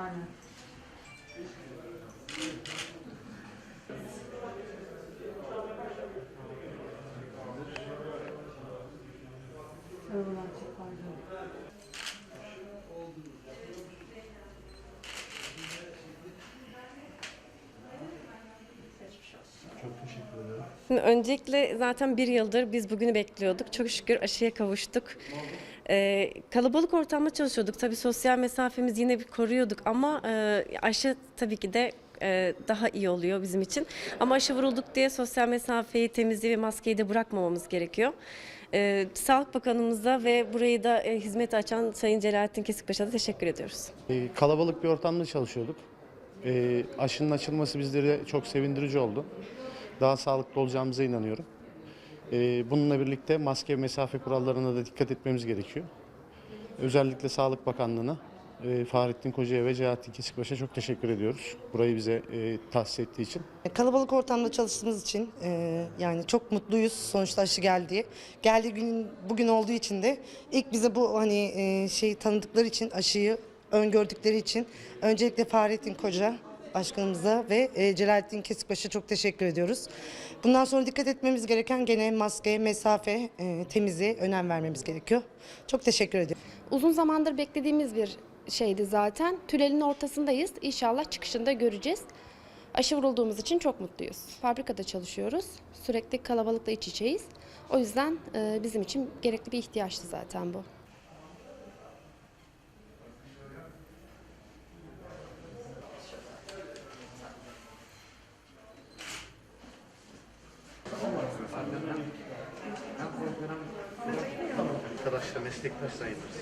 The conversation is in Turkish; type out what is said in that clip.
Çok pardon. Şimdi öncelikle zaten bir yıldır biz bugünü bekliyorduk. Çok şükür aşıya kavuştuk. Ee, kalabalık ortamda çalışıyorduk. Tabii sosyal mesafemizi yine bir koruyorduk ama e, aşı tabii ki de e, daha iyi oluyor bizim için. Ama aşı vurulduk diye sosyal mesafeyi, temizliği ve maskeyi de bırakmamamız gerekiyor. Ee, Sağlık Bakanımıza ve burayı da e, hizmet açan Sayın Celalettin Kesikpaşa'ya da teşekkür ediyoruz. Ee, kalabalık bir ortamda çalışıyorduk. Ee, aşının açılması bizleri çok sevindirici oldu. Daha sağlıklı olacağımıza inanıyorum. Ee, bununla birlikte maske mesafe kurallarına da dikkat etmemiz gerekiyor. Özellikle Sağlık Bakanlığı'na, e, Fahrettin Koca'ya ve Celalettin Kesikbaş'a çok teşekkür ediyoruz. Burayı bize e, tahsis ettiği için. Kalabalık ortamda çalıştığımız için e, yani çok mutluyuz sonuçta aşı geldi. Geldiği gün bugün olduğu için de ilk bize bu hani e, şeyi tanıdıkları için aşıyı öngördükleri için öncelikle Fahrettin Koca başkanımıza ve e, Celalettin Kesikbaş'a çok teşekkür ediyoruz. Bundan sonra dikkat etmemiz gereken gene maske, mesafe, e, temizliğe önem vermemiz gerekiyor. Çok teşekkür ediyorum. Uzun zamandır beklediğimiz bir şeydi zaten. Tünelin ortasındayız. İnşallah çıkışında göreceğiz. Aşı vurulduğumuz için çok mutluyuz. Fabrikada çalışıyoruz. Sürekli kalabalıkla iç içeyiz. O yüzden e, bizim için gerekli bir ihtiyaçtı zaten bu. Arkadaşlar meslektaş sayılırız.